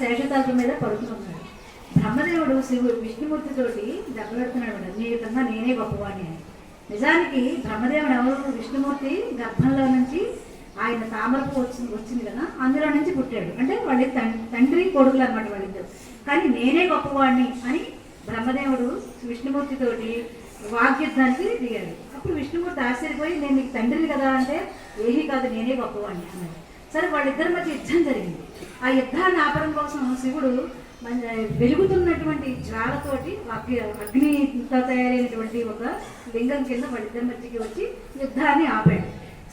శేషతల్పం మీద పడుకున్నాడు బ్రహ్మదేవుడు శివుడు విష్ణుమూర్తితోటి దెబ్బలాడుతున్నాడు కదా నీకన్నా నేనే గొప్పవాణి అని. నిజానికి బ్రహ్మదేవుడు ఎవరు? విష్ణుమూర్తి గర్భంలో నుంచి ఆయన తామరపు వచ్చింది వచ్చింది కదా అందులో నుంచి పుట్టాడు. అంటే వాళ్ళ తండ్రి కొడుకులు అనమాట వాళ్ళిద్దరు. కానీ నేనే గొప్పవాడిని అని బ్రహ్మదేవుడు విష్ణుమూర్తితోటి వాగ్యుద్ధానికి దిగాడు. అప్పుడు విష్ణుమూర్తి ఆశ్చర్యపోయి నేను నీకు తండ్రిని కదా అంటే ఏమీ కాదు నేనే గొప్పవాడిని అన్నాడు. సరే వాళ్ళిద్దరి మధ్య యుద్ధం జరిగింది. ఆ యుద్ధాన్ని ఆపడం కోసం శివుడు మన వెలుగుతున్నటువంటి జ్వాలతోటి అగ్ని అగ్నితో తయారైనటువంటి ఒక లింగం కింద వాళ్ళిద్దరి మధ్యకి వచ్చి యుద్ధాన్ని ఆపాడు.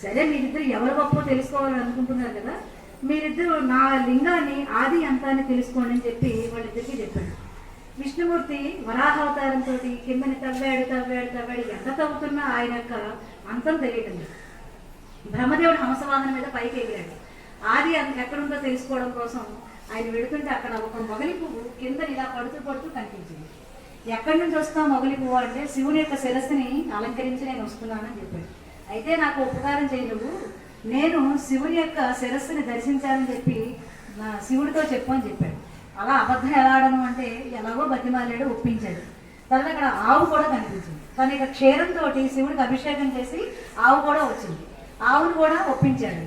సరే మీరిద్దరు ఎవరు గొప్ప తెలుసుకోవాలని అనుకుంటున్నారు కదా? మీరిద్దరు నా లింగాన్ని ఆది అంతాన్ని తెలుసుకోండి అని చెప్పి వాళ్ళిద్దరికి చెప్పాడు. విష్ణుమూర్తి వరాహావతారంతో కిందని తవ్వాడు తవ్వాడు తవ్వాడు ఎంత తవ్వుతున్నా ఆయన యొక్క అంతం తెలియటం బ్రహ్మదేవుడు హంసవాహనం మీద పైకి ఎగిరాడు. ఆది ఎక్కడుందో తెలుసుకోవడం కోసం ఆయన వెళుతుంటే అక్కడ ఒక మొగలి పువ్వు కింద ఇలా పడుతూ పడుతూ కనిపించింది. ఎక్కడి నుంచి వస్తావు మొగలి పువ్వు అంటే శివుని యొక్క శిరస్సుని అలంకరించి నేను వస్తున్నానని చెప్పాడు. అయితే నాకు ఉపకారం చేయలేవు నేను శివుని యొక్క శిరస్సుని దర్శించాలని చెప్పి నా శివుడితో చెప్పు అని చెప్పాడు. అలా అబద్ధం ఎలా ఆడను అంటే ఎలాగో బతిమాలాడు ఒప్పించాడు. తర్వాత అక్కడ ఆవు కూడా కనిపించింది. తన యొక్క క్షీరంతో శివుడికి అభిషేకం చేసి ఆవు కూడా వచ్చింది. ఆవును కూడా ఒప్పించాడు.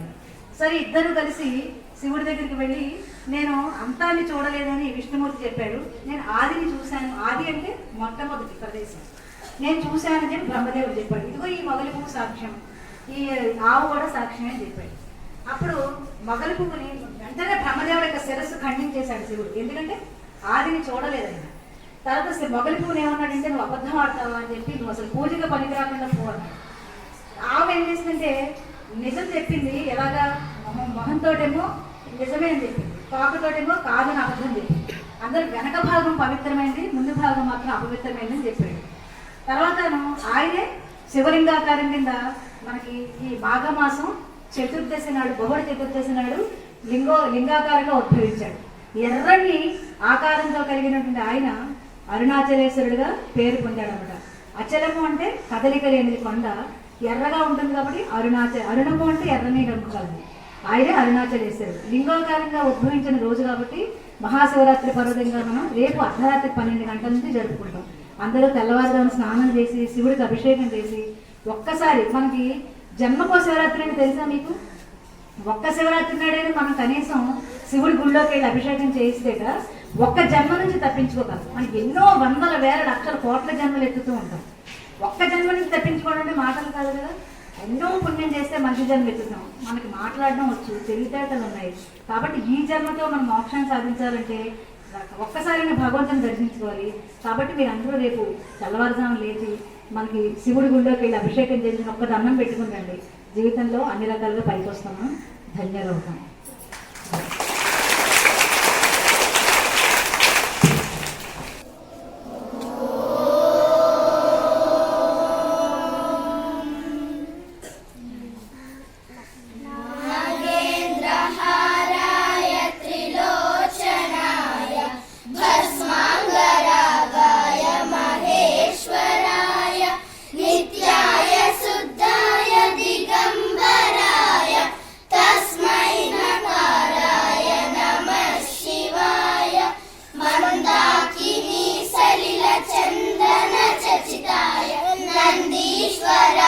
సరే ఇద్దరు కలిసి శివుడి దగ్గరికి వెళ్ళి నేను అంతాన్ని చూడలేదని విష్ణుమూర్తి చెప్పాడు. నేను ఆదిని చూశాను. ఆది అంటే మొట్టమొదటి ప్రదేశం. నేను చూశానని చెప్పి బ్రహ్మదేవుడు చెప్పాడు. ఇదిగో ఈ మొగలి పువ్వు సాక్ష్యం. ఈ ఆవు కూడా సాక్ష్యం అని చెప్పాడు. అప్పుడు మొగలి పువ్వుని వెంటనే బ్రహ్మదేవుడు యొక్క శిరస్సు ఖండించేశాడు శివుడు. ఎందుకంటే ఆదిని చూడలేదని తర్వాత శి- మొగలి పువ్వుని ఏమన్నాడంటే నువ్వు అబద్ధం ఆడతావా? అని చెప్పి నువ్వు అసలు పూజగా పనికి రాకుండా పో అన్నాడు. ఆవు ఏం చేసిందంటే నిజం చెప్పింది ఎలాగా? మొహంతోటేమో నిజమే అని చెప్పింది తోకతోటేమో కాదని అబద్ధం చెప్పింది అందరు వెనక భాగం పవిత్రమైంది ముందు భాగం మాత్రం అపవిత్రమైంది అని చెప్పాడు. తర్వాతను ఆయనే శివలింగాకారం కింద మనకి ఈ మాఘమాసం చతుర్దశి నాడు బహుళ చతుర్దశి నాడు లింగో లింగాకారంగా ఉద్భవించాడు. ఎర్రని ఆకారంతో కలిగినటువంటి ఆయన అరుణాచలేశ్వరుడుగా పేరు పొందాడు అనమాట అచలము అంటే కదలిక లేనిది కొండ ఎర్రగా ఉంటుంది కాబట్టి అరుణాచల అరుణము అంటే ఎర్రని రంగు కలది. ఆయనే అరుణాచలేశ్వరుడు లింగాకారంగా ఉద్భవించిన రోజు కాబట్టి మహాశివరాత్రి పర్వదినంగా మనం రేపు అర్ధరాత్రి పన్నెండు గంటల నుంచి జరుపుకుంటాం. అందరూ తెల్లవారుజామున స్నానం చేసి శివుడికి అభిషేకం చేసి ఒక్కసారి మనకి జన్మకో శివరాత్రి అని తెలుసా మీకు? ఒక్క శివరాత్రి నాడైనా మనం కనీసం శివుడి గుళ్ళోకి వెళ్ళి అభిషేకం చేయిస్తేట ఒక్క జన్మ నుంచి తప్పించుకోగలం. మనకి ఎన్నో వందల వేల లక్షల కోట్ల జన్మలు ఎత్తుతూ ఉంటాం. ఒక్క జన్మ నుంచి తప్పించుకోవడం అంటే మాటలు కాదు కదా? ఎన్నో పుణ్యం చేస్తే మంచి జన్మ ఎత్తుతాం మనకి మాట్లాడడం వచ్చు తెలివితేటలు ఉన్నాయి. కాబట్టి ఈ జన్మతో మనం మోక్షాన్ని సాధించాలంటే ఒక్కసారైనా భగవంతుని దర్శించుకోవాలి. కాబట్టి మీరు అందరూ రేపు తెల్లవారుజాము లేచి మనకి శివుడి గుళ్ళోకి వెళ్ళి అభిషేకం చేసిన ఒక్క దండం పెట్టుకుందండి జీవితంలో అన్ని రకాలుగా పైకి వస్తాము ధన్యవాదం para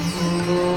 ఆ